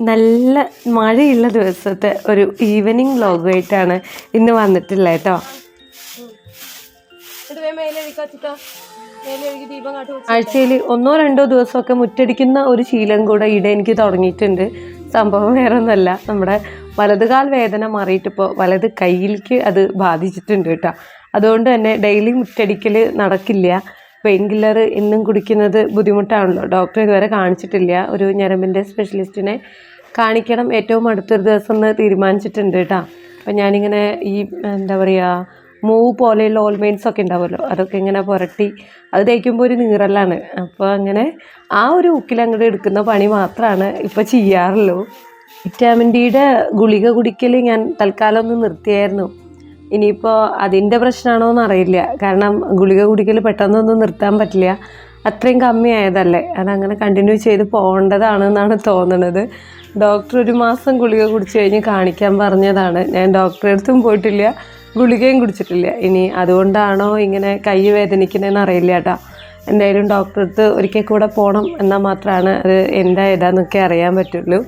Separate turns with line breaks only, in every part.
നല്ല മഴയുള്ള ദിവസത്തെ ഒരു ഈവനിങ് വ്ലോഗായിട്ടാണ് ഇന്ന് വന്നിട്ടില്ല കേട്ടോ ആഴ്ചയിൽ ഒന്നോ രണ്ടോ ദിവസമൊക്കെ മുറ്റടിക്കുന്ന ഒരു ശീലം കൂടെ ഇവിടെ എനിക്ക് തുടങ്ങിയിട്ടുണ്ട്. സംഭവം വേറെ ഒന്നല്ല നമ്മുടെ വലതുകാൽ വേദന മാറിയിട്ടിപ്പോൾ വലത് കയ്യിലേക്ക് അത് ബാധിച്ചിട്ടുണ്ട് കേട്ടോ അതുകൊണ്ട് തന്നെ ഡെയിലി മുറ്റടിക്കൽ നടക്കില്ല. പെയിൻ കില്ലർ എന്നും കുടിക്കുന്നത് ബുദ്ധിമുട്ടാണല്ലോ. ഡോക്ടറെ ഇതുവരെ കാണിച്ചിട്ടില്ല. ഒരു ഞരമ്പിന്റെ സ്പെഷ്യലിസ്റ്റിനെ കാണിക്കണം. ഏറ്റവും അടുത്തൊരു ദിവസം എന്ന് തീരുമാനിച്ചിട്ടുണ്ട് കേട്ടോ. അപ്പം ഞാനിങ്ങനെ ഈ എന്താ പറയുക മൂവ് പോലെയുള്ള ഓൾമെയിൻസ് ഒക്കെ ഉണ്ടാവുമല്ലോ അതൊക്കെ ഇങ്ങനെ പുരട്ടി അത് തേക്കുമ്പോൾ ഒരു നീറലാണ്. അപ്പോൾ അങ്ങനെ ആ ഒരു ഉക്കിൽ അങ്ങോട്ട് എടുക്കുന്ന പണി മാത്രമാണ് ഇപ്പോൾ ചെയ്യാറുള്ളൂ. വിറ്റാമിൻ ഡിയുടെ ഗുളിക കുടിക്കൽ ഞാൻ തൽക്കാലം ഒന്ന് നിർത്തിയായിരുന്നു. ഇനിയിപ്പോൾ അതിന്റെ പ്രശ്നമാണോ എന്ന് അറിയില്ല. കാരണം ഗുളിക കുടിക്കൽ പെട്ടെന്നൊന്നും നിർത്താൻ പറ്റില്ല. അത്രയും കമ്മിയായതല്ലേ? അതങ്ങനെ കണ്ടിന്യൂ ചെയ്ത് പോകേണ്ടതാണെന്നാണ് തോന്നുന്നത് ഡോക്ടർ ഒരു മാസം ഗുളിക കുടിച്ചു കഴിഞ്ഞ് കാണിക്കാൻ പറഞ്ഞതാണ്. ഞാൻ ഡോക്ടറെ അടുത്തും പോയിട്ടില്ല ഗുളികയും കുടിച്ചിട്ടില്ല. ഇനി അതുകൊണ്ടാണോ ഇങ്ങനെ കൈ വേദനിക്കുന്നതെന്ന് അറിയില്ല കേട്ടോ എന്തായാലും ഡോക്ടറെ അടുത്ത് ഒരിക്കൽ കൂടെ പോകണം എന്നാൽ മാത്രമാണ് അത് എന്താ ഏതാന്നൊക്കെ അറിയാൻ പറ്റുള്ളൂ.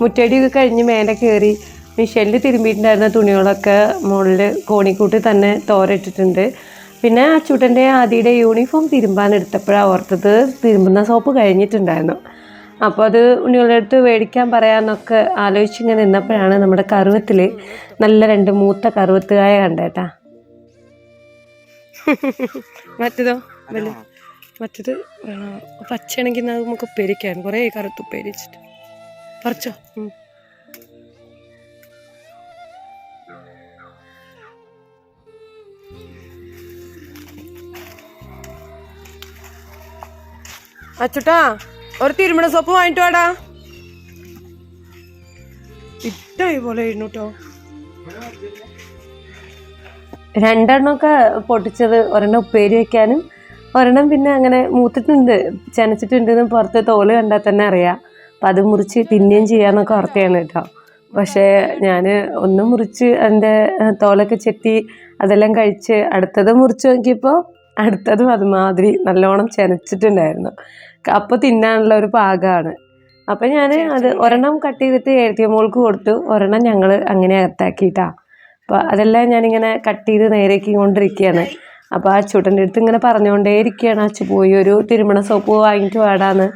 മുറ്റടിയൊക്കെ കഴിഞ്ഞ് മേലെ കയറി മിഷനിൽ തിരുമ്പിയിട്ടുണ്ടായിരുന്ന തുണികളൊക്കെ മുകളിൽ കോണിക്കൂട്ടി തന്നെ തോരയിട്ടിട്ടുണ്ട് പിന്നെ അച്ചൂട്ടന്റെ ആദിയുടെ യൂണിഫോം തിരുമ്പാൻ എടുത്തപ്പോഴാണ് ഓർത്തത് തിരുമ്പുന്ന സോപ്പ് കഴിഞ്ഞിട്ടുണ്ടായിരുന്നു. അപ്പോൾ അത് ഉണ്ണികളുടെ അടുത്ത് മേടിക്കാൻ പറയാമെന്നൊക്കെ ആലോചിച്ചിങ്ങനെ നിന്നപ്പോഴാണ് നമ്മുടെ കറുവത്തിൽ നല്ല രണ്ട് മൂത്ത കറുവത്തുകായ കണ്ടേട്ടാ. മറ്റേതോ? മറ്റത് പച്ചയാണെങ്കിൽ നമുക്ക് ഉപ്പേരിക്കാൻ കുറേ കറുത്ത് ഉപ്പേരിച്ചിട്ട് പറിച്ചോ? അച്ചുട്ടാ ഒരു തിരുമണ സോപ്പ് വാങ്ങിട്ട് വാടാ. ഇട്ടായി പോലെ ആയിരുന്നു കേട്ടോ രണ്ടെണ്ണമൊക്കെ പൊട്ടിച്ചത് ഒരെണ്ണം ഉപ്പേരി വെക്കാനും ഒരെണ്ണം പിന്നെ അങ്ങനെ മൂത്തിട്ടുണ്ട് ചെനച്ചിട്ടുണ്ടെന്ന് പുറത്ത് തോൽ കണ്ടാൽ തന്നെ അറിയാം. അപ്പം അത് മുറിച്ച് തിന്നുകയും ചെയ്യാന്നൊക്കെ ഓർത്തെയാണ് കേട്ടോ പക്ഷേ ഞാൻ ഒന്ന് മുറിച്ച് എന്റെ തോലൊക്കെ ചെത്തി അതെല്ലാം കഴിച്ച് അടുത്തത് മുറിച്ച് നോക്കിയപ്പോൾ അടുത്തതും അതുമാതിരി നല്ലോണം ചെനച്ചിട്ടുണ്ടായിരുന്നു. അപ്പോൾ തിന്നാനുള്ള ഒരു പാകമാണ് അപ്പം ഞാൻ അത് ഒരെണ്ണം കട്ട് ചെയ്തിട്ട് എഴുതിയ മോൾക്ക് കൊടുത്തു. ഒരെണ്ണം ഞങ്ങൾ അങ്ങനെ അകത്താക്കിയിട്ടാ. അപ്പൊ അതെല്ലാം ഞാനിങ്ങനെ കട്ട് ചെയ്ത് നേരേക്ക് കൊണ്ടിരിക്കുകയാണ്. അപ്പോൾ ആ ചൂട്ടന്റെ അടുത്ത് ഇങ്ങനെ പറഞ്ഞുകൊണ്ടേ ഇരിക്കുകയാണ് അച്ചു പോയി ഒരു തിരുമണ സോപ്പ് വാങ്ങിയിട്ട് വാടാന്ന്.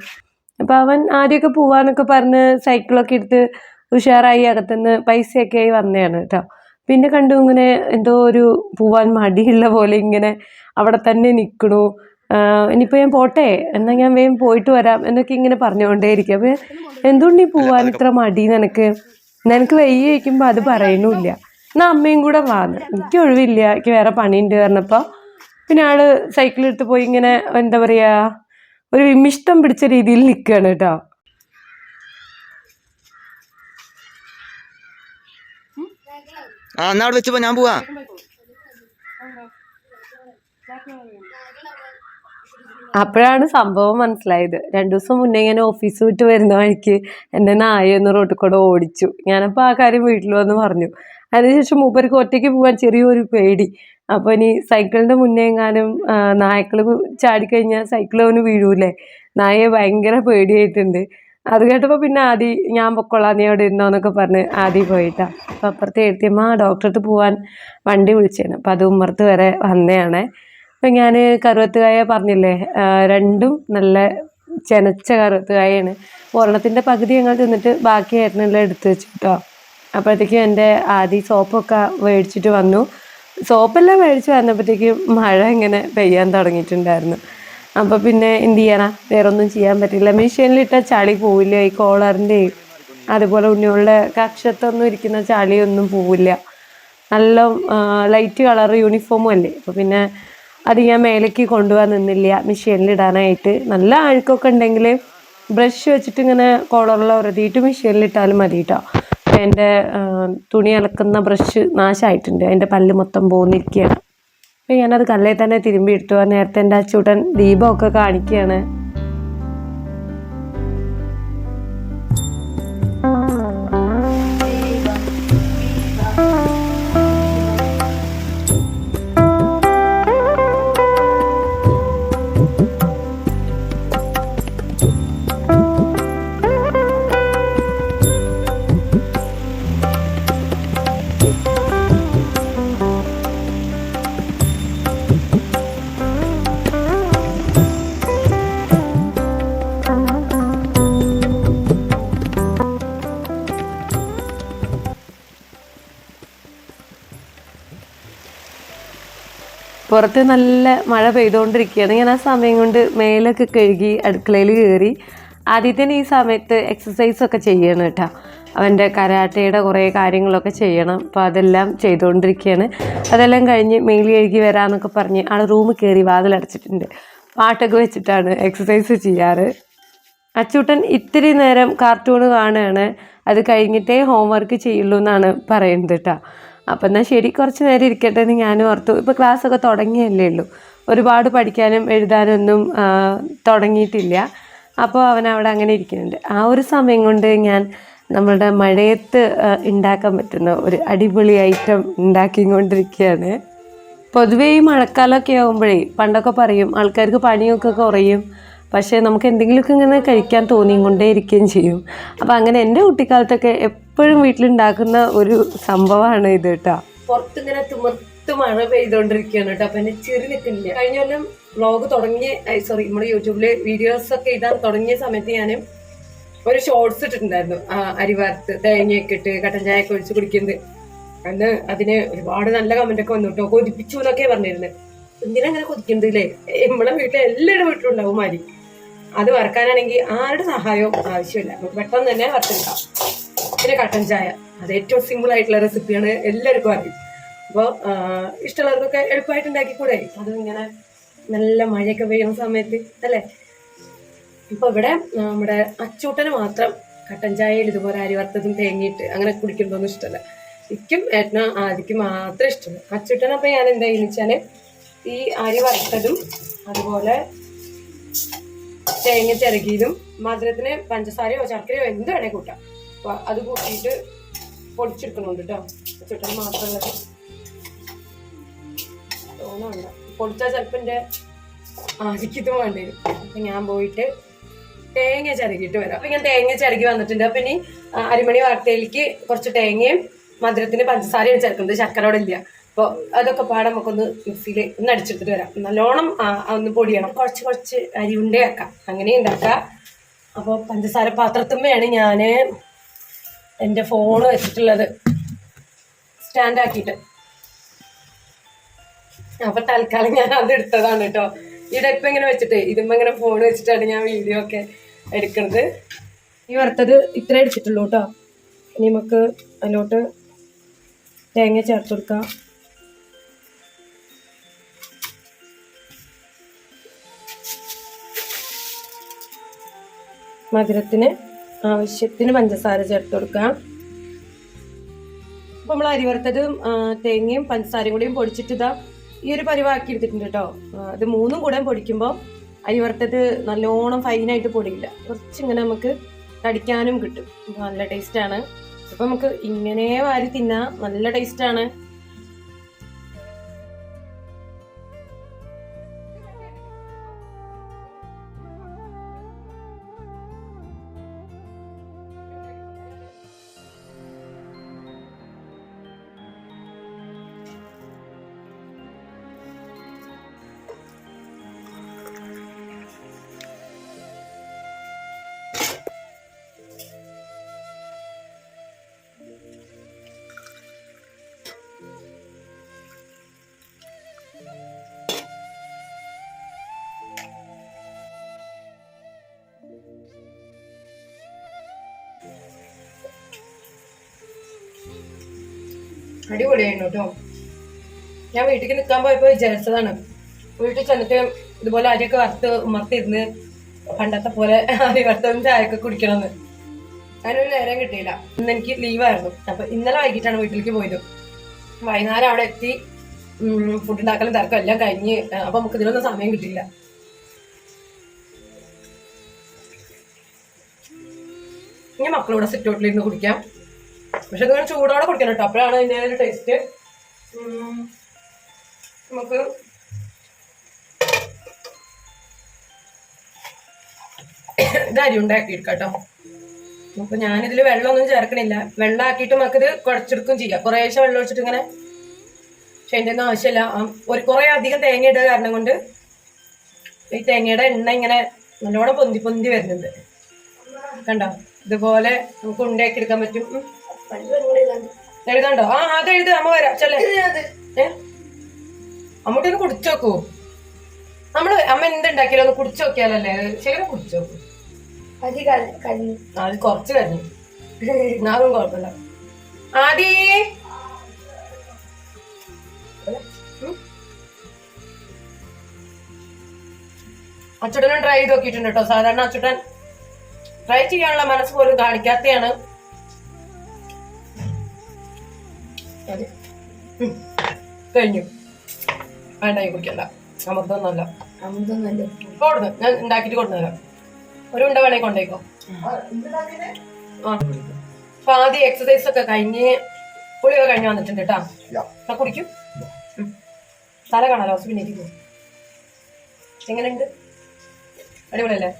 അപ്പോൾ അവൻ ആദ്യമൊക്കെ പോവാന്നൊക്കെ പറഞ്ഞ് സൈക്കിളൊക്കെ എടുത്ത് ഉഷാറായി അകത്തുനിന്ന് പൈസയൊക്കെ ആയി വന്നതാണ് കേട്ടോ. പിന്നെ കണ്ടു ഇങ്ങനെ എന്തോ ഒരു പോവാൻ മടിയുള്ള പോലെ ഇങ്ങനെ അവിടെ തന്നെ നിൽക്കണു ഇനിയിപ്പോൾ ഞാൻ പോട്ടെ എന്നാൽ ഞാൻ വേഗം പോയിട്ട് വരാം എന്നൊക്കെ ഇങ്ങനെ പറഞ്ഞുകൊണ്ടേയിരിക്കും. അപ്പോൾ എന്തുകൊണ്ട് ഈ പോവാൻ ഇത്ര മടി നിനക്ക്? നിനക്ക് വെയ്യ വയ്ക്കുമ്പോൾ അത് പറയണില്ല എന്നാൽ അമ്മയും കൂടെ വാന്ന് എനിക്ക് ഒഴിവില്ല എനിക്ക് വേറെ പണിയുണ്ട് പറഞ്ഞപ്പോൾ പിന്നെ ആൾ സൈക്കിളെടുത്ത് പോയി ഇങ്ങനെ എന്താ പറയുക ഒരു വിമിഷ്ടം പിടിച്ച രീതിയിൽ നിൽക്കുകയാണ് കേട്ടോ.
ആ എന്നാ അവിടെ വെച്ചപ്പോ ഞാൻ പോവാ.
അപ്പോഴാണ് സംഭവം മനസ്സിലായത്. രണ്ടു ദിവസം മുന്നേ ഞാൻ ഓഫീസ് വിട്ട് വരുന്ന വഴിക്ക് എന്റെ നായ ഒന്ന് റോട്ടിൽ കൂടെ ഓടിച്ചു. ഞാനപ്പോൾ ആ കാര്യം വീട്ടിൽ വന്ന് പറഞ്ഞു. അതിനുശേഷം മൂപ്പർക്ക് ഒറ്റയ്ക്ക് പോകാൻ ചെറിയൊരു പേടി. അപ്പോൾ ഇനി സൈക്കിളിന്റെ മുന്നേ എങ്ങാനും നായ്ക്കൾ ചാടിക്കഴിഞ്ഞാൽ സൈക്കിൾ അവന് വീഴൂലേ നായയെ ഭയങ്കര പേടിയായിട്ടുണ്ട്. അത് കേട്ടപ്പോൾ പിന്നെ ആദി ഞാൻ പൊക്കോളാം നീ അവിടെ ഇരുന്നോന്നൊക്കെ പറഞ്ഞ് ആദി പോയിട്ടാ. അപ്പോൾ അപ്പുറത്തെ എഴുത്തിയമ്മ ഡോക്ടറടുത്ത് പോകാൻ വണ്ടി വിളിച്ചേന്. അപ്പോൾ അത് ഉമ്മർത്ത് വരെ വന്നതാണേ അപ്പം ഞാൻ കറുവത്തുകായ പറഞ്ഞില്ലേ? രണ്ടും നല്ല ചെനച്ച കറുവത്തുകായാണ്. ഒരെണ്ണത്തിന്റെ പകുതി ഞങ്ങൾ തിന്നിട്ട് ബാക്കി ഏട്ടനെല്ലാം എടുത്ത് വെച്ചു കേട്ടോ അപ്പോഴത്തേക്കും എന്റെ ആദ്യ സോപ്പൊക്കെ മേടിച്ചിട്ട് വന്നു. സോപ്പെല്ലാം മേടിച്ച് വന്നപ്പോഴത്തേക്കും മഴ ഇങ്ങനെ പെയ്യാൻ തുടങ്ങിയിട്ടുണ്ടായിരുന്നു. അപ്പോൾ പിന്നെ എന്ത് ചെയ്യണം വേറെ ഒന്നും ചെയ്യാൻ പറ്റില്ല. മെഷീനിലിട്ട ചളി പോവില്ല. ഈ കോളറിന്റെയും അതുപോലെ ഉണ്ണികളുടെ കക്ഷത്തൊന്നും ഇരിക്കുന്ന ചളിയൊന്നും പോവില്ല. നല്ല ലൈറ്റ് കളർ യൂണിഫോമും അല്ലേ? അപ്പോൾ പിന്നെ അത് ഞാൻ മേലേക്ക് കൊണ്ടുപോകാൻ നിന്നില്ല. മെഷീനിലിടാനായിട്ട് നല്ല അഴുക്കൊക്കെ ഉണ്ടെങ്കിൽ ബ്രഷ് വെച്ചിട്ട് ഇങ്ങനെ കോളറിൽ ഉരതിയിട്ട് മെഷീനിലിട്ടാലും മതി കേട്ടോ എന്റെ തുണി അലക്കുന്ന ബ്രഷ് നാശമായിട്ടുണ്ട് അതിന്റെ പല്ല് മൊത്തം പോന്നിരിക്കുകയാണ്. അപ്പം ഞാനത് കല്ലേ തന്നെ തിരുമ്പി എടുത്തു. നേരത്തെ എന്റെ അച്ചൂട്ടൻ ദീപമൊക്കെ കാണിക്കുകയാണ്.
പുറത്ത് നല്ല മഴ പെയ്തുകൊണ്ടിരിക്കുകയാണ്. ഞാൻ ആ സമയം കൊണ്ട് മേലൊക്കെ കഴുകി അടുക്കളയിൽ കയറി ആദ്യത്തിന് ഈ സമയത്ത് എക്സസൈസൊക്കെ ചെയ്യണം കേട്ടോ. അവന്റെ കരാട്ടയുടെ കുറേ കാര്യങ്ങളൊക്കെ ചെയ്യണം. അപ്പോൾ അതെല്ലാം ചെയ്തുകൊണ്ടിരിക്കുകയാണ്. അതെല്ലാം കഴിഞ്ഞ് മെയിൽ കഴുകി വരാമെന്നൊക്കെ പറഞ്ഞ് ആൾ റൂമിൽ കയറി വാതിലടച്ചിട്ടുണ്ട്. പാട്ടൊക്കെ വെച്ചിട്ടാണ് എക്സസൈസ് ചെയ്യാറ്. അച്ചൂട്ടൻ ഇത്തിരി നേരം കാർട്ടൂൺ കാണുകയാണ്. അത് കഴിഞ്ഞിട്ടേ ഹോംവർക്ക് ചെയ്യുള്ളൂ എന്നാണ് പറയുന്നത് കേട്ടോ. അപ്പം എന്നാൽ ശരി കുറച്ച് നേരം ഇരിക്കട്ടെ എന്ന് ഞാനും ഓർത്തു. ഇപ്പോൾ ക്ലാസ്സൊക്കെ തുടങ്ങിയല്ലേ ഉള്ളൂ. ഒരുപാട് പഠിക്കാനും എഴുതാനും ഒന്നും തുടങ്ങിയിട്ടില്ല. അപ്പോൾ അവൻ അവിടെ അങ്ങനെ ഇരിക്കുന്നുണ്ട്. ആ ഒരു സമയം കൊണ്ട് ഞാൻ നമ്മളുടെ മഴയത്ത് ഉണ്ടാക്കാൻ പറ്റുന്ന ഒരു അടിപൊളി ഐറ്റം ഉണ്ടാക്കിക്കൊണ്ടിരിക്കുകയാണ് പൊതുവേ ഈ മഴക്കാലമൊക്കെ ആകുമ്പോഴേ പണ്ടൊക്കെ പറയും ആൾക്കാർക്ക് പണിയൊക്കെ കുറയും. പക്ഷേ നമുക്ക് എന്തെങ്കിലുമൊക്കെ ഇങ്ങനെ കഴിക്കാൻ തോന്നിക്കൊണ്ടേ ഇരിക്കുകയും ചെയ്യും. അപ്പോൾ അങ്ങനെ എന്റെ കുട്ടിക്കാലത്തൊക്കെ എപ്പോഴും വീട്ടിലുണ്ടാക്കുന്ന ഒരു സംഭവമാണ് ഇത് കേട്ടോ. പുറത്തിങ്ങനെ തുമർത്ത് മഴ പെയ്തുകൊണ്ടിരിക്കുകയാണ് കേട്ടോ. അപ്പം എന്നെ ചെറി നിൽക്കുന്നില്ല. കഴിഞ്ഞ കൊല്ലം വ്ളോഗ് തുടങ്ങിയ സോറി നമ്മുടെ യൂട്യൂബിൽ വീഡിയോസ് ഒക്കെ ഇടാൻ തുടങ്ങിയ സമയത്ത് ഞാൻ ഒരു ഷോർട്സ് ഇട്ടിട്ടുണ്ടായിരുന്നു. ആ, അരി വറുത്ത് തേങ്ങയൊക്കെ ഇട്ട് കട്ടൻ ചായ ഒക്കെ ഒഴിച്ച് കുടിക്കുന്നത്. അന്ന് അതിന് ഒരുപാട് നല്ല കമന്റ് ഒക്കെ വന്നു കേട്ടോ. കൊതിപ്പിച്ചു എന്നൊക്കെ പറഞ്ഞിരുന്നത് എന്തിനാ അങ്ങനെ കൊതിക്കുന്നത് ഇല്ലേ നമ്മളെ വീട്ടിലെ എല്ലാവരുടെ വീട്ടിലും ഉണ്ടാവും മാരി അത് വറക്കാനാണെങ്കിൽ ആരുടെ സഹായവും ആവശ്യമില്ല. നമുക്ക് പെട്ടെന്ന് തന്നെ വറുത്തെടുക്കാം. പിന്നെ കട്ടൻ ചായ. അത് ഏറ്റവും സിമ്പിൾ ആയിട്ടുള്ള റെസിപ്പിയാണ് എല്ലാവർക്കും അറിയും. അപ്പോൾ ഇഷ്ടമുള്ളവർക്കൊക്കെ എളുപ്പമായിട്ട് ഉണ്ടാക്കിക്കൂടെ? അതും ഇങ്ങനെ നല്ല മഴയൊക്കെ പെയ്യുന്ന സമയത്ത് അല്ലേ? ഇപ്പൊ ഇവിടെ നമ്മുടെ അച്ചൂട്ടന് മാത്രം കട്ടൻ ചായയിൽ ഇതുപോലെ അരി വറുത്തതും തേങ്ങിയിട്ട് അങ്ങനെ കുടിക്കുന്നതൊന്നും ഇഷ്ടമല്ല. എനിക്കും ഏട്ടന ആദിക്കും മാത്രം ഇഷ്ടമല്ല അച്ചൂട്ടനപ്പം ഞാൻ എന്താ വെച്ചാൽ ഈ അരി വറുത്തതും അതുപോലെ തേങ്ങ ചിരകിയതും മധുരത്തിന് പഞ്ചസാരയോ ശർക്കരയോ എന്ത് വേണേ കൂട്ടാം. അപ്പൊ അത് കൂട്ടിയിട്ട് പൊടിച്ചെടുക്കണുണ്ട് കേട്ടോ ചുട്ടൻ മാത്രമുള്ളത് തോന്നുന്നുണ്ട് പൊടിച്ചാൽ ചിലപ്പോൾ എന്റെ ആദിക്കിത് വേണ്ടി വരും. അപ്പൊ ഞാൻ പോയിട്ട് തേങ്ങ ചിരകിയിട്ട് വരാം. അപ്പൊ ഞാൻ തേങ്ങ ചിരകി വന്നിട്ടുണ്ട്. അപ്പൊ ഇനി അരിമണി വാർത്തയിലേക്ക് കുറച്ച് തേങ്ങയും മധുരത്തിന് പഞ്ചസാരയും ചേർക്കുന്നത് ശർക്കരയോടെ ഇല്ല അപ്പോൾ അതൊക്കെ പാടെ നമുക്കൊന്ന് മിക്സിയിൽ ഒന്ന് അടിച്ചെടുത്തിട്ട് വരാം. നല്ലോണം ഒന്ന് പൊടിയണം. കുറച്ച് കുറച്ച് അരി ഉണ്ടയാക്കാം. അങ്ങനെ ഉണ്ടാക്കാം അപ്പോൾ പഞ്ചസാര പാത്രത്തുമ്മയാണ് ഞാൻ എന്റെ ഫോൺ വെച്ചിട്ടുള്ളത് സ്റ്റാൻഡാക്കിയിട്ട് ആക്കിയിട്ട്. അപ്പൊ തൽക്കാലം ഞാൻ അത് എടുത്തതാണ് കേട്ടോ. ഇവിടെ ഇപ്പം ഇങ്ങനെ വെച്ചിട്ട് ഇതുമ്പോൾ ഇങ്ങനെ ഫോൺ വെച്ചിട്ടാണ് ഞാൻ വീഡിയോ ഒക്കെ എടുക്കുന്നത് ഈ വറുത്തത് ഇത്ര അടിച്ചിട്ടുള്ളൂ കേട്ടോ. ഇനി നമുക്ക് അതിലോട്ട് തേങ്ങ ചേർത്ത് കൊടുക്കാം. മധുരത്തിന് ആവശ്യത്തിന് പഞ്ചസാര ചേർത്ത് കൊടുക്കാം. അപ്പൊ നമ്മൾ അരി വറുത്തതും തേങ്ങയും പഞ്ചസാരയും കൂടിയും പൊടിച്ചിട്ട് ഇതാ ഈ ഒരു പരിവാക്കി എടുത്തിട്ടുണ്ട് കേട്ടോ ഇത് മൂന്നും കൂടെ പൊടിക്കുമ്പോൾ അരി വറുത്തത് നല്ലോണം ഫൈനായിട്ട് പൊടിയില്ല. കുറച്ചിങ്ങനെ നമുക്ക് കടിക്കാനും കിട്ടും. നല്ല നല്ല ആണ്. അപ്പൊ നമുക്ക് ഇങ്ങനെ വാരി തിന്നാം നല്ല ടേസ്റ്റാണ് അടിപൊളിയായിരുന്നു കേട്ടോ ഞാൻ വീട്ടിലേക്ക് നിൽക്കാൻ പോയപ്പോൾ വിചാരിച്ചതാണ്. വീട്ടിൽ ചെന്നിട്ട് ഇതുപോലെ അരിയൊക്കെ വറുത്ത് ഉമർത്തിരുന്ന് പണ്ടത്തെ പോലെ അരി വറുത്തതും ചായയൊക്കെ കുടിക്കണമെന്ന് അതിനൊരു നേരം കിട്ടിയില്ല. ഇന്ന് എനിക്ക് ലീവായിരുന്നു അപ്പൊ ഇന്നലെ വൈകിട്ടാണ് വീട്ടിലേക്ക് പോയത്. വൈകുന്നേരം അവിടെ എത്തി. ഫുഡ് ഉണ്ടാക്കലും തിരക്കും എല്ലാം കഴിഞ്ഞ് അപ്പൊ നമുക്ക് ഇതിനൊന്നും സമയം കിട്ടിയില്ല. ഇനി മക്കളൂടെ സിറ്റൗട്ടിലിരുന്ന് കുടിക്കാം. പക്ഷെ ഇങ്ങനെ ചൂടോടെ കുടിക്കണം കേട്ടോ. അപ്പോഴാണ് അതിന്റെ ഒരു ടേസ്റ്റ് നമുക്ക് ഇത് അരി ഉണ്ടാക്കി എടുക്കാം കേട്ടോ അപ്പൊ ഞാനിതിൽ വെള്ളമൊന്നും ചേർക്കണില്ല. വെള്ളം ആക്കിയിട്ട് നമുക്ക് ഇത് കുഴച്ചെടുക്കും ചെയ്യാം. കുറേശ്ശെ വെള്ളം ഒഴിച്ചിട്ട് ഇങ്ങനെ പക്ഷെ അതിന്റെ ഒന്നും ആവശ്യമില്ല. ഒരു കുറേ അധികം തേങ്ങ ഇടുക കാരണം കൊണ്ട് ഈ തേങ്ങയുടെ എണ്ണ ഇങ്ങനെ നല്ലോണം പൊന്തി പൊന്തി വരുന്നുണ്ട്. കണ്ടോ? ഇതുപോലെ നമുക്ക് ഉണ്ടാക്കി എടുക്കാൻ പറ്റും. എഴുതണ്ടോ ആ അത് എഴുതി അമ്മ വരാം. ചെല്ലേ. ഏ?
അമ്മൂട്ടി ഒന്ന് കുടിച്ചു നോക്കൂ. നമ്മൾ അമ്മ എന്തുണ്ടാക്കിയാലും ഒന്ന് കുടിച്ചു നോക്കിയാലല്ലേ? ശരിക്കും കുടിച്ചു നോക്കൂ. അത് കുറച്ച് കഴിഞ്ഞു എന്നാലും കുഴപ്പമില്ല. ആദി. അച്ചുട്ടനും ട്രൈ ചെയ്ത് നോക്കിയിട്ടുണ്ട് കേട്ടോ. സാധാരണ അച്ചുട്ടൻ ട്രൈ ചെയ്യാനുള്ള മനസ്സ് പോലും കാണിക്കാത്തയാണ്. കഴിഞ്ഞു. വേണ്ട ഈ കുടിക്കണ്ട. അമൃതം
നല്ല.
കൊടുന്ന് ഞാൻ ഉണ്ടാക്കിയിട്ട് കൊണ്ടുവരാം ഒരു ഉണ്ട വേണേ കൊണ്ടേക്കോ. ആ. അപ്പൊ ആദ്യം എക്സസൈസ് ഒക്കെ കഴിഞ്ഞ് കുളിയൊക്കെ കഴിഞ്ഞ് വന്നിട്ടുണ്ട് കേട്ടാ. എന്നാ കുടിക്കും. തല കാണാലോ? പിന്നെ എങ്ങനെയുണ്ട്? അടിപൊളിയല്ലേ?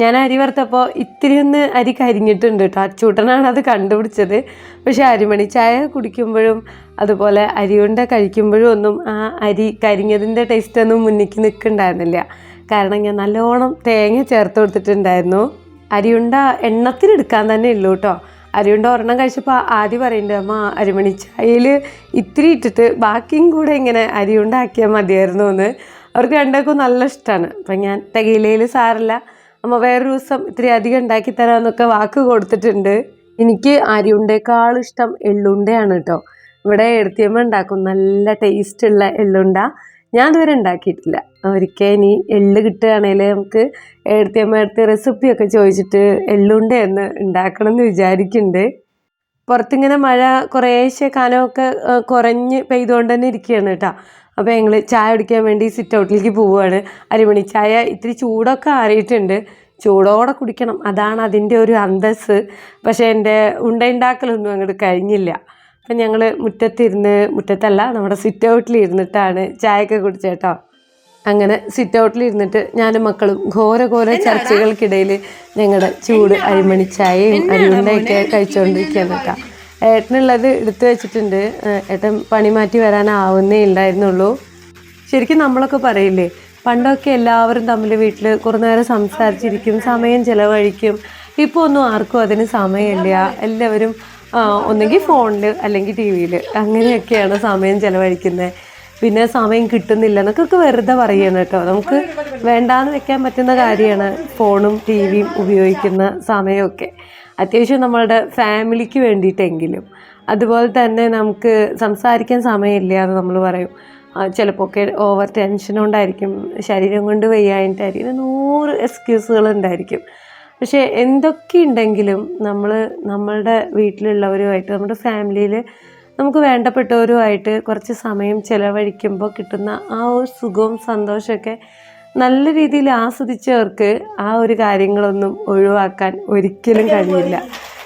ഞാൻ അരി വറുത്തപ്പോൾ ഇത്തിരി ഒന്ന് അരി കരിഞ്ഞിട്ടുണ്ട് കേട്ടോ അച്ചൂട്ടനാണ് അത് കണ്ടുപിടിച്ചത്. പക്ഷേ അരിമണി ചായ കുടിക്കുമ്പോഴും അതുപോലെ അരി അരിയുണ്ട കഴിക്കുമ്പോഴും ഒന്നും ആ അരി കരിഞ്ഞതിന്റെ ടേസ്റ്റ് ഒന്നും മുന്നിക്ക് നിൽക്കുന്നുണ്ടായിരുന്നില്ല കാരണം ഞാൻ നല്ലോണം തേങ്ങ ചേർത്ത് കൊടുത്തിട്ടുണ്ടായിരുന്നു. അരിയുണ്ട എണ്ണത്തിനെടുക്കാൻ തന്നെ ഉള്ളൂ കേട്ടോ അരിയുണ്ട ഒരെണ്ണം കഴിച്ചപ്പോൾ ആദ്യം പറയുന്നുണ്ട് അമ്മ അരിമണി ചായയിൽ ഇത്തിരി ഇട്ടിട്ട് ബാക്കിയും കൂടെ ഇങ്ങനെ അരിയുണ്ടാക്കിയാൽ മതിയായിരുന്നു എന്ന് അവർക്ക് രണ്ടേക്കും നല്ല ഇഷ്ടമാണ് അപ്പം ഞാൻ തികയിലയിൽ സാറില്ല അമ്മ വേറൊരു ദിവസം ഇത്തിരി അധികം ഉണ്ടാക്കി തരാമെന്നൊക്കെ വാക്ക് കൊടുത്തിട്ടുണ്ട്. എനിക്ക് അരിയുണ്ടേക്കാൾ ഇഷ്ടം എള്ളുണ്ടയാണ് കേട്ടോ. ഇവിടെ എടുത്തിയമ്മ ഉണ്ടാക്കും. നല്ല ടേസ്റ്റുള്ള എള്ളുണ്ട. ഞാൻ ഇതുവരെ ഉണ്ടാക്കിയിട്ടില്ല. ഒരിക്കൽ ഇനി എള്ള് കിട്ടുകയാണെങ്കിൽ നമുക്ക് എടുത്തിയമ്മ എടുത്ത് റെസിപ്പിയൊക്കെ ചോദിച്ചിട്ട് എള്ളുണ്ട എന്ന് ഉണ്ടാക്കണം എന്ന് വിചാരിക്കുന്നുണ്ട്. പുറത്തിങ്ങനെ മഴ കുറേശ്ശെ കാലമൊക്കെ കുറഞ്ഞ് പെയ്തുകൊണ്ട് തന്നെ ഇരിക്കുകയാണ് കേട്ടോ. അപ്പോൾ ഞങ്ങൾ ചായ കുടിക്കാൻ വേണ്ടി സിറ്റ് ഔട്ടിലേക്ക് പോവുകയാണ് അരിമണി ചായ ഇത്തിരി ചൂടൊക്കെ ആറിയിട്ടുണ്ട്. ചൂടോടെ കുടിക്കണം അതാണ് അതിന്റെ ഒരു അന്തസ് പക്ഷേ എന്റെ ഉണ്ടയുണ്ടാക്കലൊന്നും അങ്ങോട്ട് കഴിഞ്ഞില്ല. അപ്പം ഞങ്ങൾ മുറ്റത്തിരുന്ന് മുറ്റത്തല്ല നമ്മുടെ സിറ്റ് ഔട്ടിലിരുന്നിട്ടാണ് ചായയൊക്കെ കുടിച്ചേട്ടോ അങ്ങനെ സിറ്റ് ഔട്ടിൽ ഇരുന്നിട്ട് ഞാനും മക്കളും ഘോര ഘോര ചർച്ചകൾക്കിടയിൽ ഞങ്ങളുടെ ചൂട് അരിമണി ചായയും അരിയുണ്ടയൊക്കെ കഴിച്ചുകൊണ്ടിരിക്കുകയാണ് കേട്ടോ ഏട്ടനുള്ളത് എടുത്തു വെച്ചിട്ടുണ്ട്. ഏട്ടൻ പണി മാറ്റി വരാനാവുന്നേ ഉണ്ടായിരുന്നുള്ളൂ ശരിക്കും നമ്മളൊക്കെ പറയില്ലേ പണ്ടൊക്കെ എല്ലാവരും തമ്മിൽ വീട്ടിൽ കുറേ നേരം സംസാരിച്ചിരിക്കും സമയം ചിലവഴിക്കും. ഇപ്പോൾ ഒന്നും ആർക്കും അതിന് സമയമില്ല. എല്ലാവരും ഒന്നെങ്കിൽ ഫോണിൽ അല്ലെങ്കിൽ ടി വിയിൽ അങ്ങനെയൊക്കെയാണ് സമയം ചിലവഴിക്കുന്നത് പിന്നെ സമയം കിട്ടുന്നില്ല എന്നൊക്കെ വെറുതെ പറയണം കേട്ടോ. നമുക്ക് വേണ്ടാന്ന് വെക്കാൻ പറ്റുന്ന കാര്യമാണ് ഫോണും ടി വിയും ഉപയോഗിക്കുന്ന സമയമൊക്കെ. അത്യാവശ്യം നമ്മളുടെ ഫാമിലിക്ക് വേണ്ടിയിട്ടെങ്കിലും. അതുപോലെ തന്നെ നമുക്ക് സംസാരിക്കാൻ സമയമില്ല എന്ന് നമ്മൾ പറയും. ചിലപ്പോൾ ഒക്കെ ഓവർ ടെൻഷൻ കൊണ്ടായിരിക്കും ശരീരം കൊണ്ട് വയ്യായിട്ടായിരിക്കും നൂറ് എക്സ്ക്യൂസുകൾ ഉണ്ടായിരിക്കും. പക്ഷേ എന്തൊക്കെ ഉണ്ടെങ്കിലും നമ്മൾ നമ്മളുടെ വീട്ടിലുള്ളവരുമായിട്ട് നമ്മുടെ ഫാമിലിയിൽ നമുക്ക് വേണ്ടപ്പെട്ടവരുമായിട്ട് കുറച്ച് സമയം ചിലവഴിക്കുമ്പോൾ കിട്ടുന്ന ആ ഒരു സുഖവും സന്തോഷമൊക്കെ നല്ല രീതിയിൽ ആസ്വദിച്ചവർക്ക് ആ ഒരു കാര്യങ്ങളൊന്നും ഒഴിവാക്കാൻ ഒരിക്കലും കഴിയില്ല.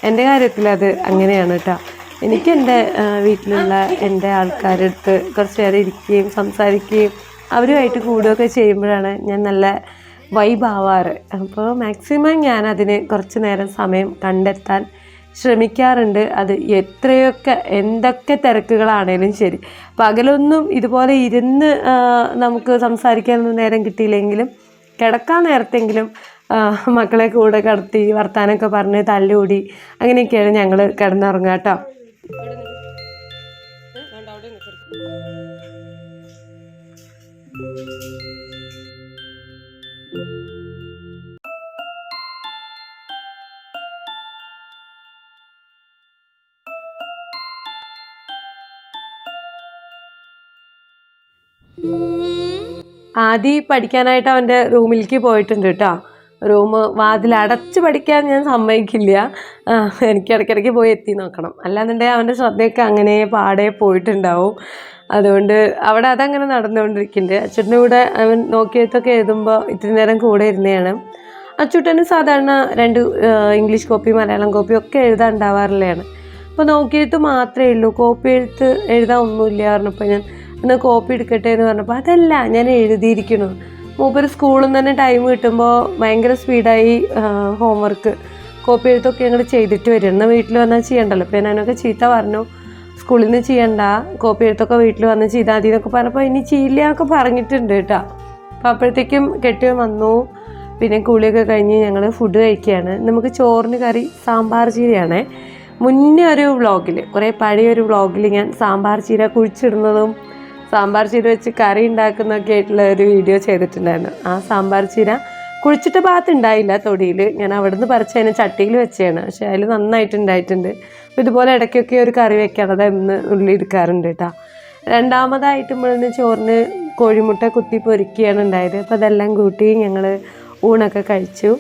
എന്റെ കാര്യത്തിൽ അത് അങ്ങനെയാണ് കേട്ടോ എനിക്ക് എന്റെ വീട്ടിലുള്ള എന്റെ ആൾക്കാരുടെ അടുത്ത് കുറച്ച് നേരം ഇരിക്കുകയും സംസാരിക്കുകയും അവരുമായിട്ട് കൂടുകയൊക്കെ ചെയ്യുമ്പോഴാണ് ഞാൻ നല്ല വൈബാവാറ് അപ്പോൾ മാക്സിമം ഞാൻ അതിന് കുറച്ച് നേരം സമയം കണ്ടെത്താൻ ശ്രമിക്കാറുണ്ട്. അത് എത്രയൊക്കെ എന്തൊക്കെ തിരക്കുകളാണേലും ശരി. പകലൊന്നും ഇതുപോലെ ഇരുന്ന് നമുക്ക് സംസാരിക്കാനൊന്നും നേരം കിട്ടിയില്ലെങ്കിലും കിടക്കാൻ നേരത്തെങ്കിലും മക്കളെ കൂടെ കടത്തി വർത്താനമൊക്കെ പറഞ്ഞ് തല്ലുകൂടി അങ്ങനെയൊക്കെയാണ് ഞങ്ങൾ കിടന്നുറങ്ങുക ആദി പഠിക്കാനായിട്ട് അവന്റെ റൂമിലേക്ക് പോയിട്ടുണ്ട് കേട്ടോ. റൂം വാതിൽ അടച്ച് പഠിക്കാൻ ഞാൻ സമ്മതിക്കില്ല. എനിക്ക് ഇടയ്ക്കിടയ്ക്ക് പോയി എത്തി നോക്കണം. അല്ലാന്നുണ്ടെങ്കിൽ അവന്റെ ശ്രദ്ധയൊക്കെ അങ്ങനെ പാടെ പോയിട്ടുണ്ടാവും. അതുകൊണ്ട് അവിടെ അതങ്ങനെ നടന്നുകൊണ്ടിരിക്കുന്നുണ്ട്. അച്ഛന്റെ കൂടെ അവൻ നോക്കിയതൊക്കെ എഴുതുമ്പോൾ ഇത്തിരി നേരം കൂടെ ഇരുന്നതാണ്. അച്ചുട്ടന് സാധാരണ രണ്ട് ഇംഗ്ലീഷ് കോപ്പി മലയാളം കോപ്പി ഒക്കെ എഴുതാൻ ഉണ്ടാവാറില്ലയാണ് അപ്പോൾ നോക്കിയിട്ട് മാത്രമേ ഉള്ളൂ. കോപ്പി എഴുത്ത് എഴുതാൻ ഒന്നുമില്ല പറഞ്ഞപ്പോൾ ഞാൻ എന്നാൽ കോപ്പി എടുക്കട്ടെ എന്ന് പറഞ്ഞപ്പോൾ അതല്ല ഞാൻ എഴുതിയിരിക്കണു മൂപ്പര് സ്കൂളിൽ നിന്ന് തന്നെ ടൈം കിട്ടുമ്പോൾ ഭയങ്കര സ്പീഡായി ഹോംവർക്ക് കോപ്പി എഴുത്തൊക്കെ ഞങ്ങൾ ചെയ്തിട്ട് വരും. എന്നാൽ വീട്ടിൽ വന്നാൽ ചെയ്യണ്ടല്ലോ. അപ്പോൾ ഞാനൊക്കെ ചീത്ത പറഞ്ഞു. സ്കൂളിൽ നിന്ന് ചെയ്യണ്ട കോപ്പി എഴുത്തൊക്കെ വീട്ടിൽ വന്ന് ചെയ്താൽ മതി എന്നൊക്കെ പറഞ്ഞപ്പോൾ ഇനി ചെയ്യില്ല എന്നൊക്കെ പറഞ്ഞിട്ടുണ്ട് കേട്ടോ. അപ്പോൾ അപ്പോഴത്തേക്കും കെട്ടിയവൻ വന്നു. പിന്നെ കുളിയൊക്കെ കഴിഞ്ഞ് ഞങ്ങൾ ഫുഡ് കഴിക്കുകയാണ്. നമുക്ക് ചോറിന് കറി സാമ്പാർ ചീരയാണേ. മുന്നേ ഒരു വ്ളോഗിൽ കുറേ പഴയ ഒരു വ്ളോഗിൽ ഞാൻ സാമ്പാർ ചീര കുഴിച്ചിടുന്നതും സാമ്പാർ ചീര വെച്ച് കറി ഉണ്ടാക്കുന്നൊക്കെ ആയിട്ടുള്ള ഒരു വീഡിയോ ചെയ്തിട്ടുണ്ടായിരുന്നു. ആ സാമ്പാർ ചീര കുഴിച്ചിട്ട ഭാഗത്ത് ഉണ്ടായില്ല തൊടിയിൽ ഞാൻ അവിടെ നിന്ന് പറിച്ചതിന് ചട്ടിയിൽ വെച്ചാണ് പക്ഷേ അതിൽ നന്നായിട്ട് ഉണ്ടായിട്ടുണ്ട്. അപ്പോൾ ഇതുപോലെ ഇടയ്ക്കൊക്കെ ഒരു കറി വെക്കാണത് എന്ന് ഉള്ളി എടുക്കാറുണ്ട് കേട്ടോ. രണ്ടാമതായിട്ട് നമ്മളിന്ന് ചോറിന് കോഴിമുട്ട കുത്തി പൊരിക്കുകയാണ് ഉണ്ടായത്. അപ്പോൾ അതെല്ലാം കൂട്ടി ഞങ്ങൾ ഊണൊക്കെ കഴിച്ചു.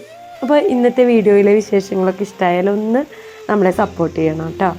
അപ്പോൾ ഇന്നത്തെ വീഡിയോയിലെ വിശേഷങ്ങളൊക്കെ ഇഷ്ടമായാലൊന്ന് നമ്മളെ സപ്പോർട്ട് ചെയ്യണം കേട്ടോ.